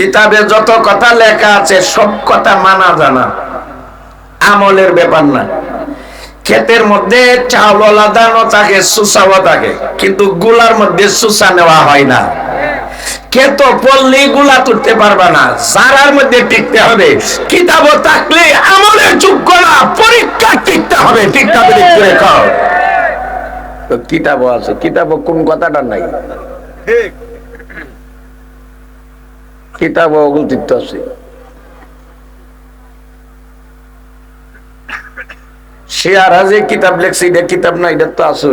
কিতাবে যত কথা লেখা আছে, সব কথা মানা জানা। আমলের ব্যাপার না। ক্ষেতের মধ্যে চাউল দানও থাকে, সুসাও থাকে, কিন্তু গুলার মধ্যে সুসা নেওয়া হয় না। ক্ষেত পড়লেই গুলা তুলতে পারবে না। সারার মধ্যে টিকতে হবে। কিতাব থাকলে আমলের যোগ্য না পরীক্ষা টিকতে হবে হবে। করে খাও কিতাবও আছে। কিতাবও কোন কথাটা নাই? কিতাব অগুলতিত্ব আছে। যে কিতাব লেখছে এটা কিতাব না এটা তো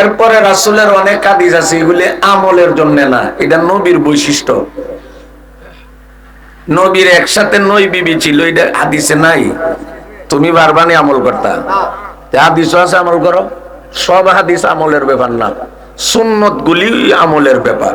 এরপরে রাসুলের অনেক হাদিস আছে, এগুলি আমলের জন্য না, এটা নবীর বৈশিষ্ট্য। নবীর একসাথে নই বিবি ছিল, এটা হাদিসে নাই। তুমি বারবানি আমল করতা। হাদিস আছে আমল করো, সব হাদিস আমলের ব্যাপার না সুন্নত গুলি আমলের ব্যাপার।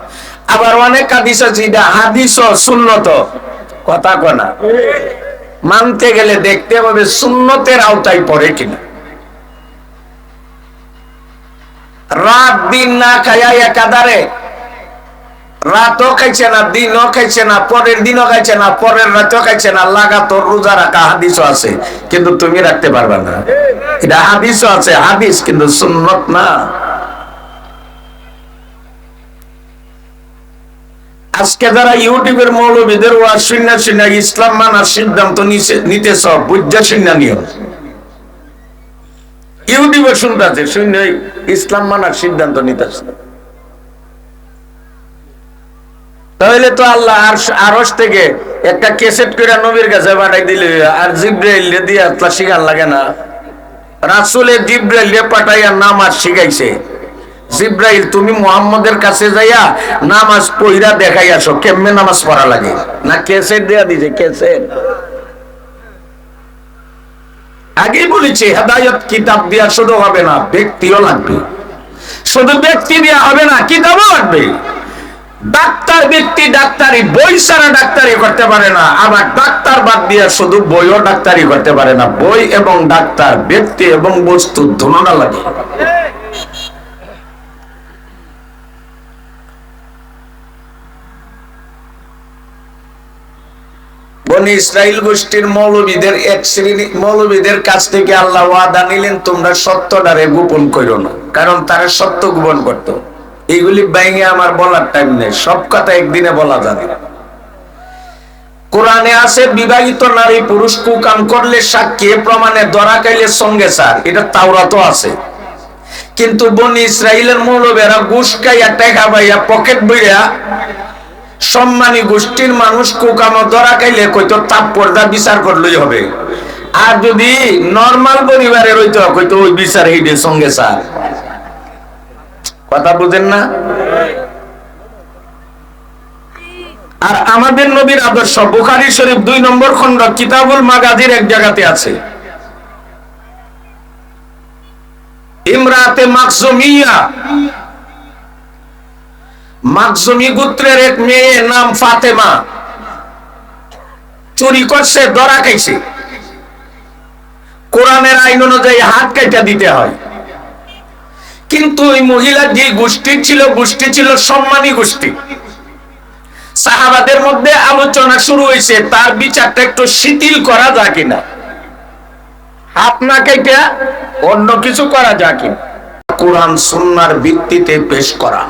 আবার অনেক হাদিস আছে, এটা হাদিস সুন্নত। কথা কনা মানতে গেলে দেখতে হবে সুন্নতের আওতায় পড়ে কিনা। রাত দিন না খাইয়া একাধারে। রাতও খাইছে না, দিনও খাইছে না, পরের দিনও খাইছে না, পরের রাতও খাইছে না, লাগাতর রোজা রাখা হাদিসও আছে, কিন্তু তুমি রাখতে পারবে না। এটা হাদিসও আছে, হাদিস কিন্তু সুন্নত না। আজকে যারা ইউটিউবের মৌলবীদের ওয়াজ শুনে শুনে ইসলাম মানার সিদ্ধান্ত নিতেছ বুঝা শুনে নিও। ইউটিউবে শুনতেছে শুনে ইসলাম মানার সিদ্ধান্ত নিতেছে তাহলে তো আল্লাহ আর আরস থেকে একটা কেসেট করে নবীর কাছে পাঠাই দিলে, আর জিব্রাইল দিয়ে তা শিখার লাগে না। রাসুলের জিব্রাইল পাঠাইয়া নামাজ শিখাইছে। জিব্রাইল, তুমি মুহাম্মদের কাছে যাইয়া নামাজ পইরা দেখাই আসো কেমনে নামাজ পড়া লাগে? না কেসেট দেয়া দিছে কেসেট আগেই বলেছি, হেদায়ত কিতাব দিয়া শুধু হবে না, ব্যক্তিও লাগবে। শুধু ব্যক্তি দিয়া হবে না, কিতাবও লাগবে। ডাক্তার ব্যক্তি ডাক্তারি, বই ছাড়া ডাক্তারি করতে পারে না, আবার ডাক্তার বাদ দিয়া শুধু বইও ডাক্তারি করতে পারে না। বই এবং ডাক্তার, ব্যক্তি এবং বস্তু ধুনোটা লাগে। বনি ইসরায়েল গোষ্ঠীর মৌলবীদের এক শ্রেণি মৌলবীদের কাছ থেকে আল্লাহ ওয়াদা নিলেন, তোমরা গোপন করো না, কারণ তারা সত্য গোপন করত। বাইঙে আমার বলার টাইম নেই, সব কথা একদিনে বলা যাবে। কোরআনে আছে, বিবাহিত নারী পুরুষ কুকাম করলে সাক্ষী প্রমাণে ধরা খাইলে সঙ্গে স্যার এটা তাওরাতো আছে। কিন্তু বনি ইসরায়েলের মৌলবেরা ঘুষ খাইয়া, টেকা পাইয়া, পকেট বইয়া সম্মানী গোষ্ঠীর মানুষ কুকাম ধরা খাইলে কইতো তাপ পর্দা বিচার করলেই হবে। আর যদি নর্মাল পরিবারের হইতো, কইতো ওই বিচার এইটে সঙ্গে স্যার। কথা বুঝেন না? আর আমাদের নবীর আদর্শ, বুখারি শরীফ দুই নম্বর খন্ড কিতাবুল মাগাজির এক জায়গাতে আছে। ইমরাতে মাকসুমিয়া মাকসুমি গোত্রের এক মেয়ে নাম ফাতেমা। চুরি করছে ধরা খাইছে। কোরআনের আইন অনুযায়ী হাত কাটা দিতে হয়। কিন্তু ওই মহিলার যে গোষ্ঠী ছিল গোষ্ঠী ছিল সম্মানী গোষ্ঠী। সাহাবাদের মধ্যে আলোচনা শুরু হয়েছে, তার বিচারটা একটু শিথিল করা যায় কিনা? হাত না কেটে অন্য কিছু করা যায় কিনা? কোরআন সুন্নার ভিত্তিতে পেশ করা।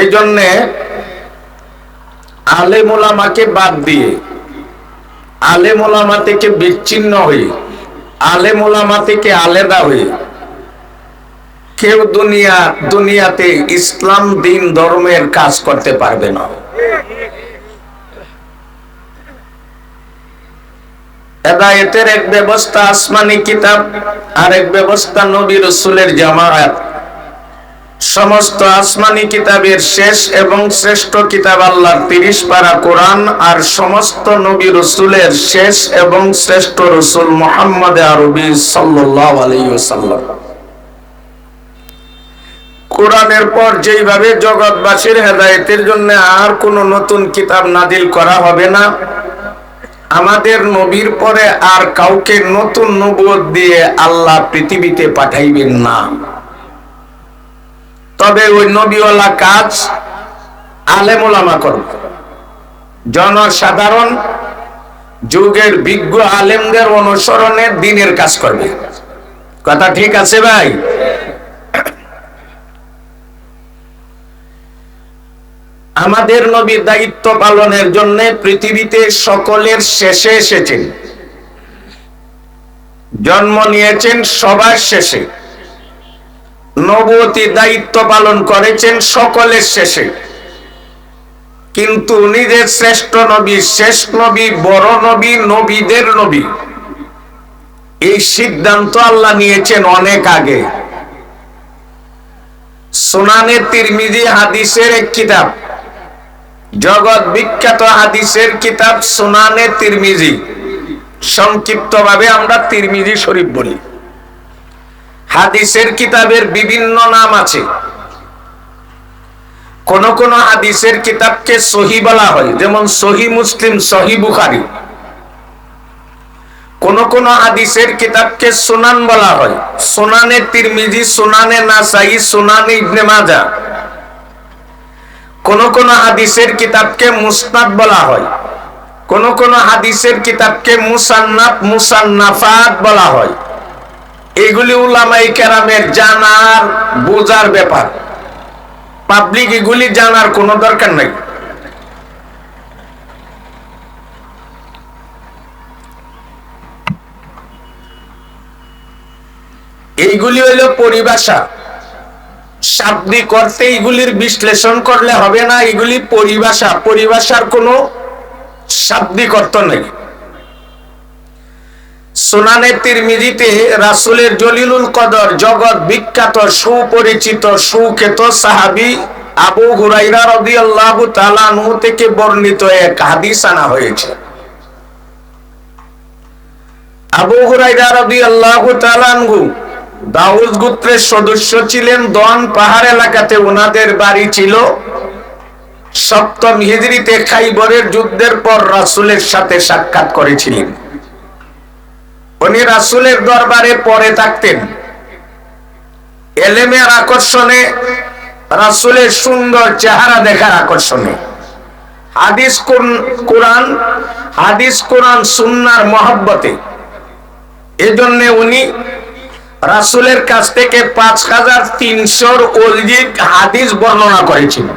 এই জন্যে বাদ দিয়ে আলেমোলামা থেকে বিচ্ছিন্ন হয়ে থেকে আলাদা হয়ে কেউ দুনিয়া, দুনিয়াতে ইসলাম দিন ধর্মের কাজ করতে পারবে না। এক ব্যবস্থা আসমানি কিতাব আর এক ব্যবস্থা নবী রসুলের জামায়াত। সমস্ত আসমানি কিতাবের শেষ এবং শ্রেষ্ঠ কিতাব আল্লাহর তিরিশ পারা কোরআন আর সমস্ত নবী রসুলের শেষ এবং শ্রেষ্ঠ রসুল মোহাম্মদ আরবি সাল্লাহ কোরআনের পর যেইভাবে জগৎবাসীর হেদায়তের জন্য আর কোন নতুন কিতাব নাদিল করা হবে না, আমাদের নবীর পরে আর কাউকে নতুন নবুয়ত দিয়ে আল্লাহ পৃথিবীতে পাঠাইবেন না। তবে ওই নবীওয়ালা কাজ আলেমোলামা করবে। জনসাধারণ যুগের বিজ্ঞ আলেমদের অনুসরণে দিনের কাজ করবে। কথা ঠিক আছে ভাই? আমাদের নবী দায়িত্ব পালনের জন্য পৃথিবীতে সকলের শেষে এসেছেন। জন্ম নিয়েছেন সবার শেষে। নবতী দায়িত্ব পালন করেছেন সকলের শেষে। কিন্তু নিজের শ্রেষ্ঠ নবী, শেষ নবী, বড় নবী, নবীদের নবী, এই সিদ্ধান্ত আল্লাহ নিয়েছেন অনেক আগে। সোনানে তিরমিজি হাদিসের এক কিতাব, জগৎ বিখ্যাত হাদিসের কিতাব সোনানে তিরমিজি। সংক্ষিপ্ত ভাবে আমরা তিরমিজি শরীফ বলি। হাদিসের কিতাবের বিভিন্ন নাম আছে। কোন কোন হাদিসের কিতাবকে সহি বলা হয়, যেমন সহি মুসলিম, সহি বুখারি। কোন কোন হাদিসের কিতাবকে সোনান বলা হয়, সোনানে তিরমিজি, সুনানে নাসাই, সুনানে ইবনে মাজা। কোন কোন হাদিসের কিতাবকে মুসনাদ বলা হয়, কোন কোন হাদিসের কিতাবকে মুসান্নাফ, মুসান্নাফাত বলা হয়। এগুলি উলামাই কেরামের জানার, বোঝার ব্যাপার। পাবলিক এগুলি জানার কোনো দরকার নাই। এইগুলি হইল পরিভাষা। শাব্দিক অর্থে এগুলির বিশ্লেষণ করলে হবে না, এগুলি পরিভাষা। পরিভাষার কোনো শাব্দিক অর্থ নেই। সোনানে তিরমিজিতে রাসুলের জলিলুল কদর, জগৎ বিখ্যাত, সুপরিচিত, সুখ্যাত সাহাবি আবু হুরাইরা রাদিয়াল্লাহু তাআলা আনহু থেকে বর্ণিত এক হাদিস আনা হয়েছে। আবু হুরাইরা রাদিয়াল্লাহু তাআলা আনহু দাউদ গোত্রের সদস্য ছিলেন, দন পাহাড় এলাকাতে ওনাদের বাড়ি ছিল। সপ্তম হিজরিতে খাইবরের যুদ্ধের পর রাসুলের সাথে সাক্ষাৎ করেছিলেন। উনি রাসুলের দরবারে পরে থাকতেন। এলেমের আকর্ষণে, রাসুলের সুন্দর চেহারা দেখার আকর্ষণে। হাদিস কোরআন হাদিস কোরআন সুন্নার মহব্বতে। এজন্য উনি রাসুলের কাছ থেকে পাঁচ হাজার তিনশোর অধিক হাদিস বর্ণনা করেছিলেন।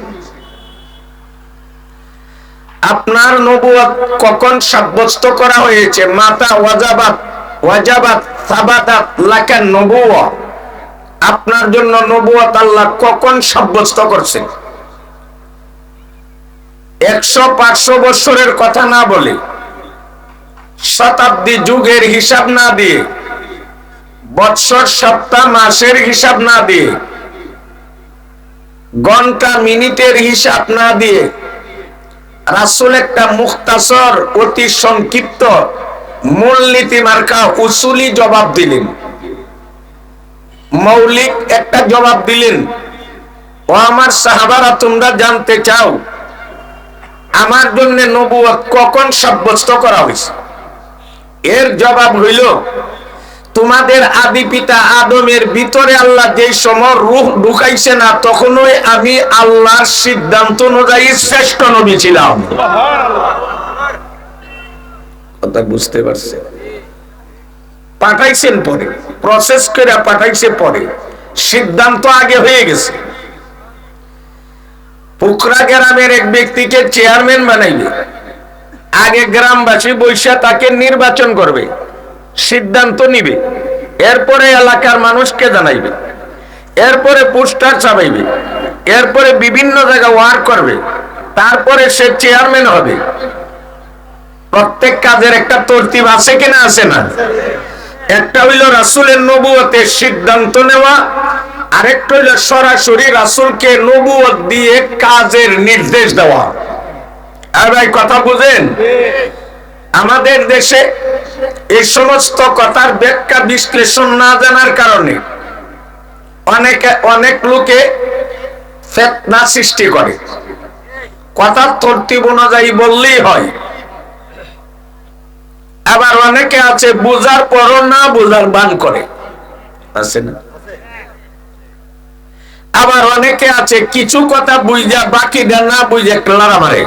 আপনার নবুয়াত কখন সাব্যস্ত করা হয়েছে? মাতা ওয়াজাবাত ওয়াজাবাত সাবাতাত লাকান নবুয়া আপনার জন্য নবুয়াত আল্লাহ কখন সাব্যস্ত করছেন? একশো পাঁচশো বছরের কথা না বলে, শতাব্দী যুগের হিসাব না দিয়ে, বৎসর সপ্তাহ মাসের হিসাব না দিয়ে, ঘণ্টা মিনিটের হিসাব না দিয়ে রাসুল একটা মুখতাসর, অতি সংক্ষিপ্ত মূলনীতি মার্কা উসুলি জবাব দিলেন। মৌলিক একটা জবাব দিলেন, ও আমার সাহাবারা, তোমরা জানতে চাও, আমার জন্য নবুয়া কখন সাব্যস্ত করা হয়েছে? এর জবাব হইল তোমাদের আদি পিতা আদমের ভিতরে আল্লাহ যে সময় রুহ ঢুকাইছে না, তখনই আমি আল্লাহর সিদ্ধান্ত অনুযায়ী শ্রেষ্ঠ নবী ছিলাম। কথা বুঝতে পারছে পাঠাইছেন পরে প্রসেস করে পাঠাইছে পরে, সিদ্ধান্ত আগে হয়ে গেছে। পুকরা গ্রামের এক ব্যক্তিকে চেয়ারম্যান বানাইবে আগে গ্রামবাসী বৈশা তাকে নির্বাচন করবে। সিদ্ধান্ত নিবে। এরপরে এলাকার মানুষকে জানাইবে। এরপরে পোস্টার চাপাইবে এরপরে বিভিন্ন জায়গায় ওয়ার করবে। তারপরে সে চেয়ারম্যান হবে। প্রত্যেক কাজের একটা তরতিব আছে কিনা আছে না? একটা হইল রাসুলের নবুয়তের সিদ্ধান্ত নেওয়া, আরেকটা হইল সরাসরি রাসুলকে নবুয়ত দিয়ে কাজের নির্দেশ দেওয়া। আর ভাই, কথা বুঝেন? আমাদের দেশে এই সমস্ত কথার ব্যাখ্যা বিশ্লেষণ না জানার কারণে অনেকে, অনেক লোকে ফেতনা সৃষ্টি করে। কথার তরতিব অনুযায়ী বললেই হয়। আবার অনেকে আছে, বোঝার পরও না বোঝার বান করে। আছে না? আবার অনেকে আছে, কিছু কথা বুঝা বাকিটা না বুঝে ক্লারা মারে।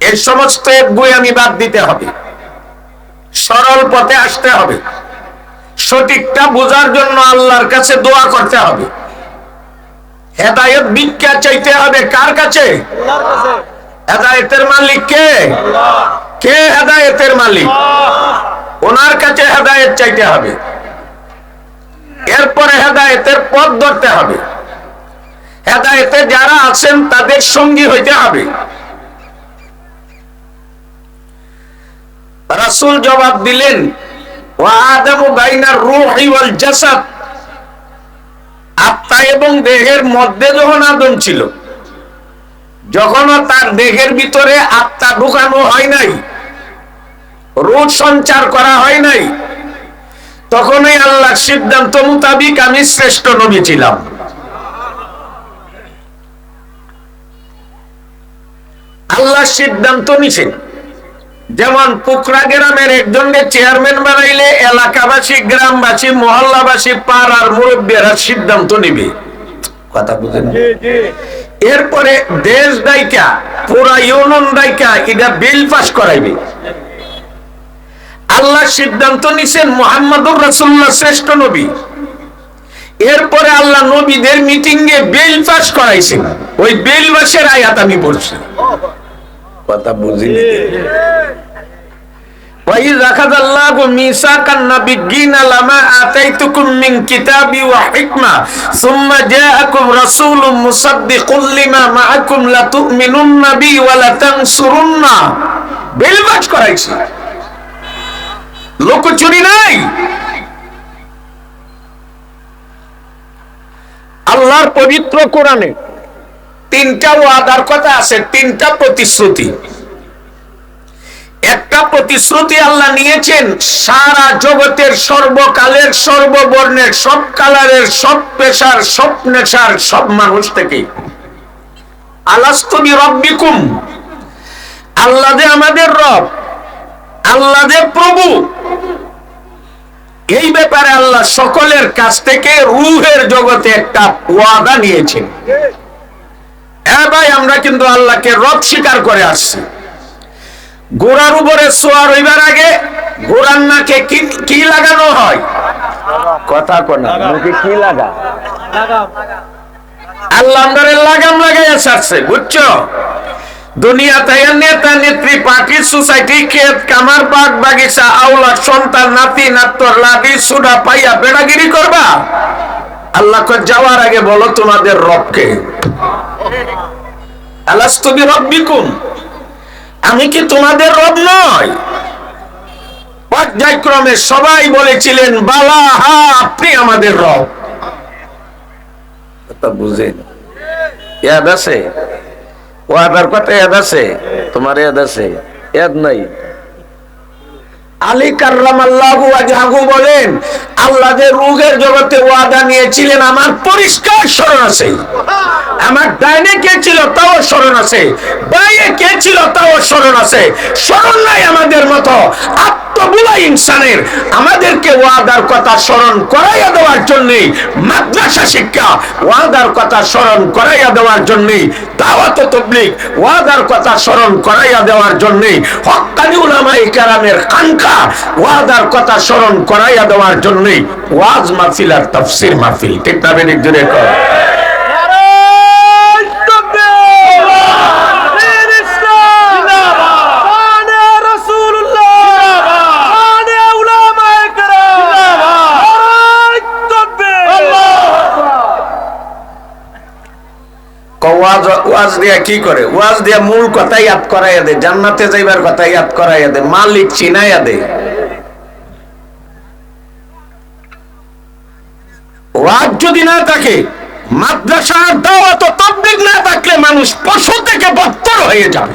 এই সমস্ত বই আমি বাদ দিতে হবে। সরল পথে আসতে হবে। সঠিকটা বোঝার জন্য আল্লাহর কাছে দোয়া করতে হবে। হেদায়ত ভিক্ষা চাইতে হবে কার কাছে? হেদায়তের মালিক কে? কে হেদায়তের মালিক? ওনার কাছে হেদায়ত চাইতে হবে। এরপরে হেদায়তের পথ ধরতে হবে। হেদায়তে যারা আছেন তাদের সঙ্গী হইতে হবে। রাসূল জবাব দিলেন আত্মা এবং দেহের মধ্যে যখন আদম ছিল, যখনও তার দেহের ভিতরে আত্মা ঢুকানো হয় নাই রোগ সঞ্চার করা হয় নাই, তখনই আল্লাহর সিদ্ধান্ত মোতাবিক আমি শ্রেষ্ঠ নবী ছিলাম। আল্লাহ সিদ্ধান্ত নিছেন। যেমন পুকরা গ্রামের একজনকে চেয়ারম্যান বানাইলে এলাকাবাসী গ্রামবাসী মহল্লাবাসী পাড়ার মুরব্বীরা সিদ্ধান্ত নিবে। কথা বুঝেন এরপরে দেশ দায়িকা পুরা ইউনিয়ন দায়িকা এটা বিল পাস করাইবে। আল্লাহ সিদ্ধান্ত নিছেন মোহাম্মদুর রাসূলুল্লাহ শ্রেষ্ঠ নবী। এরপরে আল্লাহ নবীদের মিটিং এ বিল পাস করাইছেন। ওই বিল পাসের আয়াত আমি পড়ছি। কথা বুঝিনি وإذ أخذ الله ميثاق النبيين لما آتيتكم من كتاب وحكمة ثم جاءكم رسول مصدق لما معكم لتؤمنن به ولتنصرن বেলবাজ করাইছে লোক চুরি নাই আল্লাহর পবিত্র কোরআনে তিনটা ওয়াদার কথা আছে, তিনটা প্রতিশ্রুতি। একটা প্রতিশ্রুতি আল্লাহ নিয়েছেন, সারা জগতের সর্বকালের, সর্ববর্ণের, সব কালারের, সব পেশার, সব নেশার, সব মানুষ থেকে। আলাস্তবি রব্বিকুম। আল্লাহ আমাদের রব, আল্লাহ প্রভু। এই ব্যাপারে আল্লাহ সকলের কাছ থেকে রুহের জগতে একটা ওয়াদা নিয়েছেন। হ্যাঁ ভাই আমরা কিন্তু আল্লাহকে রব স্বীকার করে আসছি। গোড়ার উপরে সোয়ার হইবার আগে গোড়ার নাকে কি কি লাগানো হয়? কথা কোনা মুখে কি লাগা? আল্লাহ আমাদের লাগাম লাগাইয়া ছাড়ছে বুঝছ? দুনিয়াতে নেতা নেত্রী পার্টি সোসাইটি ক্ষেত কামার বাগ বাগিচা আউলা সন্তান নাতি নাত্তর লাদি সুডা পাইয়া বেড়াগিরি করবা? আল্লাহ যাওয়ার আগে বলো তোমাদের রবকে। আলাস্তবি আমি কি তোমাদের রব নয় পর্যায়ক্রমে সবাই বলেছিলেন, বালা, হা, আপনি আমাদের রব। বুঝেন ইয়াদ আছে? কথা ইয়াদ আছে? তোমার ইয়াদ আছে? ইয়াদ নাই। আলী কার্রাম বলেন রুগের জগতে ওয়াদা নিয়েছিলেন, আমার পরিষ্কার স্মরণ আছে। আমার ডাইনে কে ছিল তাও স্মরণ আছে বাইরে কে ছিল তাও স্মরণ আছে। স্মরণ নাই আমাদের মতো এতগুলা ইনসানের। আমাদেরকে ওয়াদার কথা স্মরণ করাইয়া দেওয়ার জন্য মাদ্রাসা শিক্ষা ওয়াদার কথা স্মরণ করাইয়া দেওয়ার জন্য দাওয়াত তবলিগ ওয়াদার কথা স্মরণ করাইয়া দেওয়ার জন্য হক্কানি উলামায়ে কেরামের কাঙ্ক্ষা ওয়াদার কথা স্মরণ করাইয়া দেওয়ার জন্য ওয়াজ মাহফিল আর তাফসীর মাহফিল। ঠিক না বেদিক জুড়ে কর ওয়াজ দিয়া কি করে? ওয়াজ দিয়া মূল কথা ইয়াদ করাইয়া দে, জান্নাতে যাইবার কথা ইয়াদ করাইয়া দে, মালিক চিনাইয়া দে। ওয়াজ যদি না থাকে, মাদ্রাসার দাওয়াত ও তাবলীগ না থাকলে মানুষ পশু থেকে বত্তর হয়ে যাবে।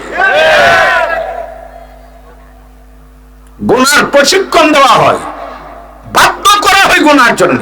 গুনার প্রশিক্ষণ দেওয়া হয় বাধ্য করা হয় গুনার জন্য।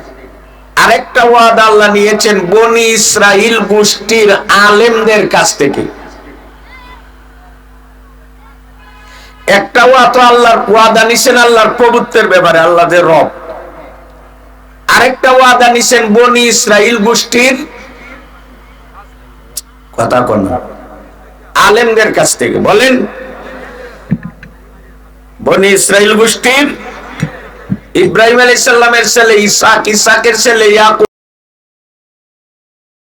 আরেকটা ওয়াদ আল্লাহ নিয়েছেন, বনি ইসরাইল গোষ্ঠীর আলেমদের কাছ থেকে। একটা ওয়াদ আল্লাহর ওয়াদা নিছেন আল্লাহর প্রভুত্বের ব্যাপারে আল্লাহ যে রব। আরেকটা ওয়াদা নিছেন বনি ইসরাইল গোষ্ঠীর, কথা কোন আলেমদের কাছ থেকে। বলেন, বনি ইসরাইল গোষ্ঠীর ইব্রাহিম আলাইহিস সালামের ছেলে ইসাক ইসাকের ছেলে ইয়াকুব